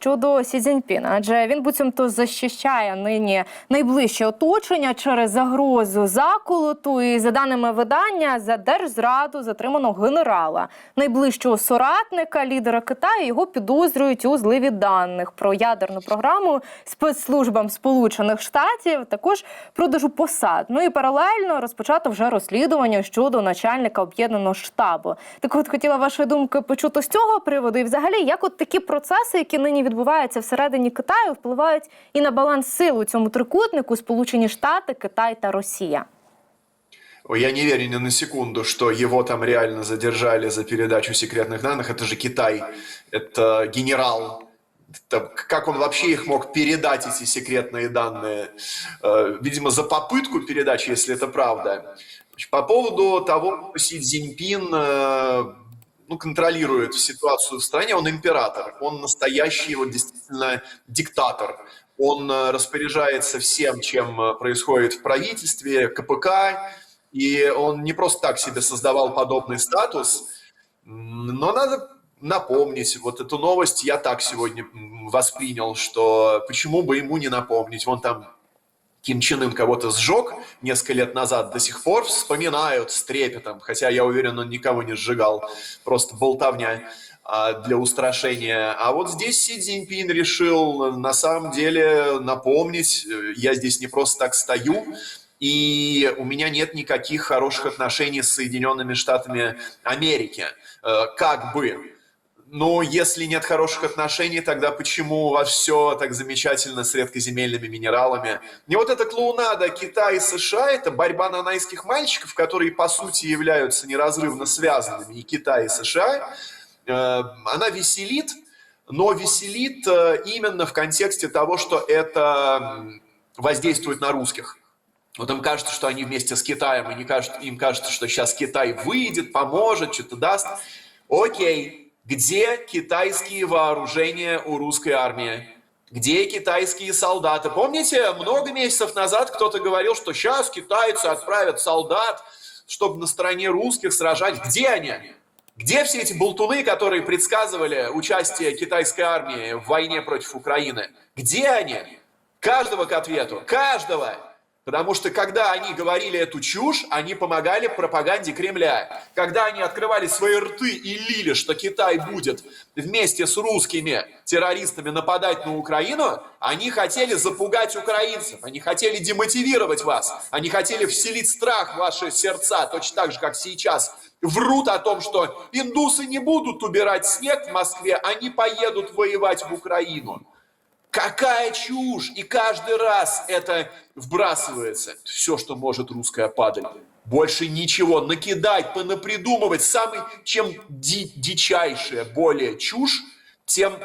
Щодо Сі Цзіньпіна, адже він буцімто захищає нині найближче оточення через загрозу заколоту. І за даними видання, за держзраду затримано генерала, найближчого соратника лідера Китаю. Його підозрюють у зливі даних про ядерну програму спецслужбам Сполучених Штатів. Також продажу посад. Ну і паралельно розпочато вже розслідування щодо начальника об'єднаного штабу. Так, от хотіла вашої думки почути з цього приводу, і взагалі, як от такі процеси, які нині відбуваються всередині Китаю, впливають і на баланс сил у цьому трикутнику Сполучені Штати, Китай та Росія. Ой, Я не верю ни на секунду, что его там реально задержали за передачу секретных данных. Это же Китай, это генерал. Это как он вообще их мог передать, эти секретные данные? Э, Видимо, за попытку передачи, если это правда. Значит, По поводу того, что Си Цзиньпин э, ну, контролирует ситуацию в стране, он император, он настоящий вот действительно диктатор. Он э, распоряжается всем, чем э, происходит в правительстве, КПК, и он не просто так себе создавал подобный статус, но надо напомнить, вот эту новость я так сегодня воспринял, что почему бы ему не напомнить, вон там Ким Чен Ын кого-то сжег несколько лет назад, до сих пор вспоминают с трепетом, хотя я уверен, он никого не сжигал, просто болтовня а, для устрашения. А вот здесь Си Цзиньпин решил на самом деле напомнить, э, я здесь не просто так стою, и у меня нет никаких хороших отношений с Соединенными Штатами Америки. Э, Как бы. Но если нет хороших отношений, тогда почему у вас все так замечательно с редкоземельными минералами? Не вот эта клоунада Китай и США, это борьба нанайских мальчиков, которые по сути являются неразрывно связанными, и Китай, и США, э, она веселит, но веселит э, именно в контексте того, что это воздействует на русских. Вот им кажется, что они вместе с Китаем, и не кажется, им кажется, что сейчас Китай выйдет, поможет, что-то даст. Окей, где китайские вооружения у русской армии? Где китайские солдаты? Помните, много месяцев назад кто-то говорил, что сейчас китайцы отправят солдат, чтобы на стороне русских сражать. Где они? Где все эти болтуны, которые предсказывали участие китайской армии в войне против Украины? Где они? Каждого к ответу. Каждого. Потому что когда они говорили эту чушь, они помогали пропаганде Кремля. Когда они открывали свои рты и лили, что Китай будет вместе с русскими террористами нападать на Украину, они хотели запугать украинцев, они хотели демотивировать вас, они хотели вселить страх в ваши сердца, точно так же, как сейчас врут о том, что индусы не будут убирать снег в Москве, они поедут воевать в Украину. Какая чушь! И каждый раз это вбрасывается. Все, что может русская падаль. Больше ничего. Накидать, понапридумывать. Самый, чем ди- дичайшая, более чушь, тем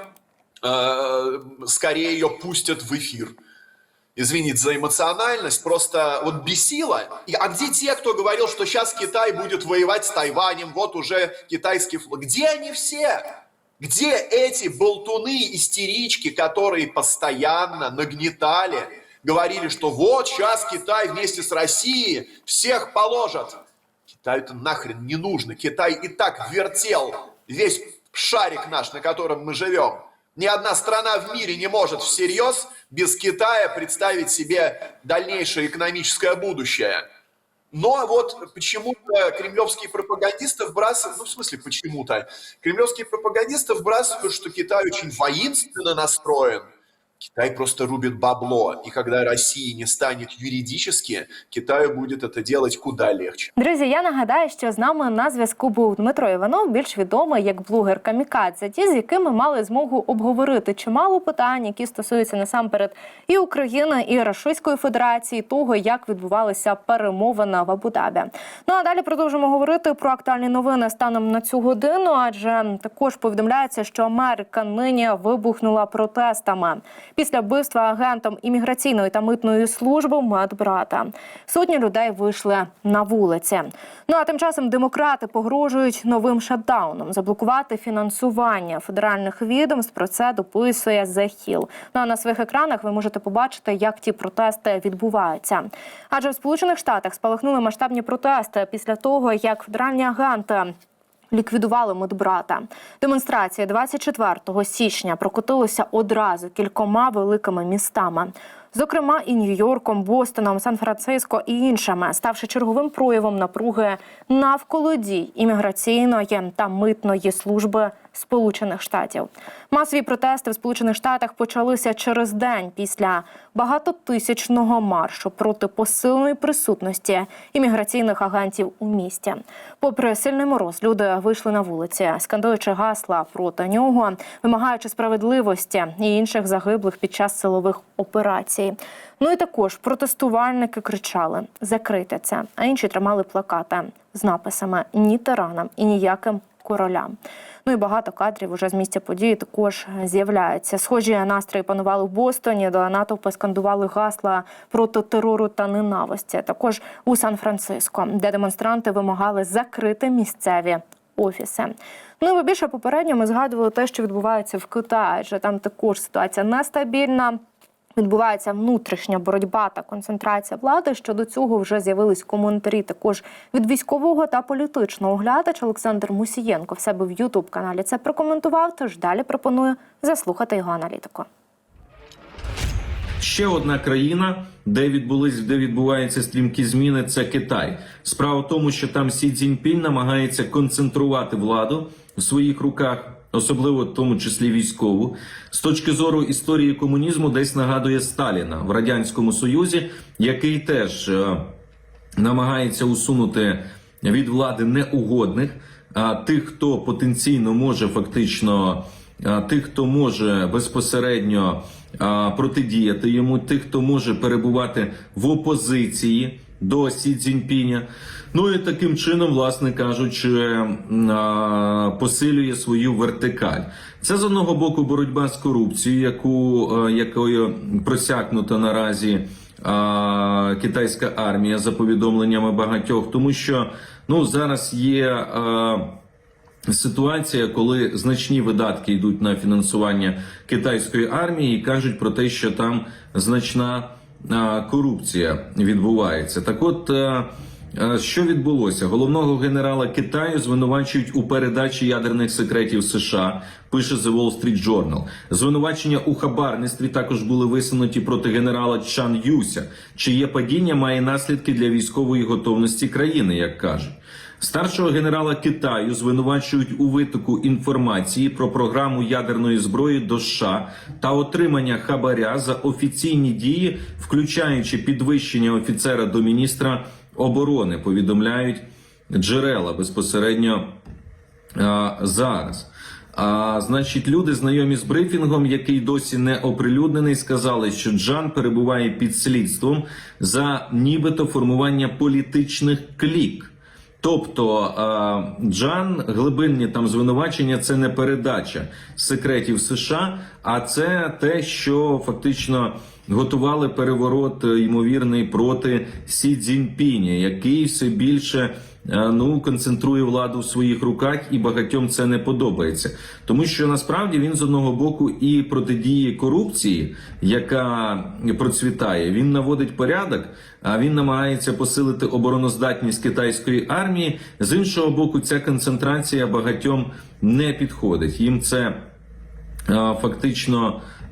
э, скорее ее пустят в эфир. Извините за эмоциональность, просто вот бесило. А где те, кто говорил, что сейчас Китай будет воевать с Тайванем, вот уже китайский флот? Где они все? Где эти болтуны, истерички, которые постоянно нагнетали, говорили, что вот сейчас Китай вместе с Россией всех положат? Китаю это нахрен не нужно. Китай и так вертел весь шарик наш, на котором мы живем. Ни одна страна в мире не может всерьез без Китая представить себе дальнейшее экономическое будущее. Но вот почему-то кремлевские пропагандисты вбрасывают, ну в смысле почему-то, кремлевские пропагандисты вбрасывают, что Китай очень воинственно настроен. Китай просто рубит бабло, и когда Россия не станет юридически, Китаю будет это делать куда легче. Друзі, я нагадаю, що з нами на зв'язку був Дмитро Іванов, більш відомий як блогер Камікадзе, ті, з якими мали змогу обговорити чимало питань, які стосуються насамперед і України, і Російської Федерації, того, як відбувалися перемовини в Абу-Дабі. Ну а далі продовжимо говорити про актуальні новини станом на цю годину, адже також повідомляється, що Америка нині вибухнула протестами після вбивства агентом імміграційної та митної служби медбрата. Сотні людей вийшли на вулиці. Ну а тим часом демократи погрожують новим шатдауном заблокувати фінансування федеральних відомств. Про це дописує Hill. Ну а на своїх екранах ви можете побачити, як ті протести відбуваються. Адже в Сполучених Штатах спалахнули масштабні протести після того, як федеральні агенти ліквідували медбрата. Демонстрація 24 січня прокотилася одразу кількома великими містами. Зокрема, і Нью-Йорком, Бостоном, Сан-Франциско і іншими, ставши черговим проявом напруги навколо дій імміграційної та митної служби Сполучених Штатів. Масові протести в Сполучених Штатах почалися через день після багатотисячного маршу проти посиленої присутності імміграційних агентів у місті. Попри сильний мороз, люди вийшли на вулиці, скандуючи гасла проти нього, вимагаючи справедливості і інших загиблих під час силових операцій. Ну і також протестувальники кричали Закрийте це, а інші тримали плакати з написами Ні тиранам і ніяким королям. Ну і багато кадрів уже з місця події також з'являються. Схожі настрої панували в Бостоні, де натовпи скандували гасла проти терору та ненависті. Також у Сан-Франциско, де демонстранти вимагали закрити місцеві офіси. Ну і більше попередньо ми згадували те, що відбувається в Китаї, адже там також ситуація нестабільна. Відбувається внутрішня боротьба та концентрація влади. Щодо цього вже з'явились коментарі також від військового та політичного оглядача Олександр Мусієнко в себе в Ютуб каналі це прокоментував. Тож далі пропоную заслухати його аналітику. Ще одна країна, де відбулись, де відбуваються стрімкі зміни, це Китай. Справа в тому, що там Сі Цзіньпінь намагається концентрувати владу в своїх руках, особливо в тому числі військову. З точки зору історії комунізму, десь нагадує Сталіна в радянському союзі, який теж е, намагається усунути від влади неугодних, а тих, хто потенційно може фактично, тих, хто може безпосередньо протидіяти йому, тих, хто може перебувати в опозиції до Сі Цзіньпіня. Ну і таким чином, власне кажучи, посилює свою вертикаль. Це з одного боку боротьба з корупцією, яку е, якою просякнута наразі китайська армія за повідомленнями багатьох, тому що ну зараз є. А, Ситуація, коли значні видатки йдуть на фінансування китайської армії, і кажуть про те, що там значна корупція відбувається. Так, от а, а, що відбулося? Головного генерала Китаю звинувачують у передачі ядерних секретів США. Пише The Wall Street Journal. Звинувачення у хабарництві також були висунуті проти генерала Чан Юся, чиє падіння має наслідки для військової готовності країни, як кажуть. Старшого генерала Китаю звинувачують у витоку інформації про програму ядерної зброї до США та отримання хабаря за офіційні дії, включаючи підвищення офіцера до міністра оборони. Повідомляють джерела безпосередньо а, зараз. А значить, люди, знайомі з брифінгом, який досі не оприлюднений, сказали, що Джан перебуває під слідством за нібито формування політичних клік. Тобто е, Джан глибинні там звинувачення це не передача секретів США, а це те, що фактично готували переворот е, ймовірний проти Сі Цзіньпіня, який все більше е, ну концентрує владу в своїх руках, і багатьом це не подобається, тому що насправді він з одного боку і протидіє корупції, яка процвітає. Він наводить порядок, а він намагається посилити обороноздатність китайської армії. З іншого боку, ця концентрація багатьом не підходить. Їм це фактично а,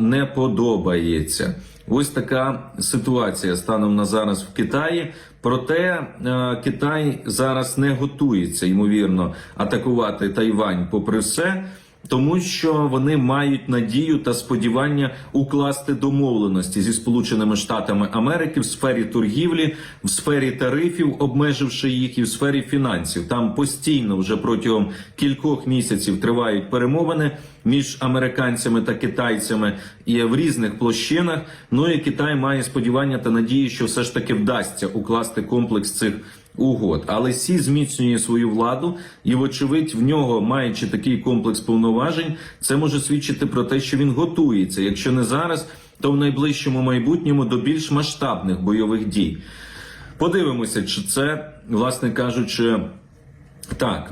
не подобається. Ось така ситуація станом на зараз в Китаї. Проте е, Китай зараз не готується ймовірно атакувати Тайвань, попри все. Тому що вони мають надію та сподівання укласти домовленості зі Сполученими Штатами Америки в сфері торгівлі, в сфері тарифів, обмеживши їх, і в сфері фінансів. Там постійно вже протягом кількох місяців тривають перемовини між американцями та китайцями і в різних площинах. Ну і Китай має сподівання та надії, що все ж таки вдасться укласти комплекс цих угод. Але Сі зміцнює свою владу, і, вочевидь, в нього, маючи такий комплекс повноважень, це може свідчити про те, що він готується. Якщо не зараз, то в найближчому майбутньому до більш масштабних бойових дій. Подивимося, чи це, власне кажучи, так.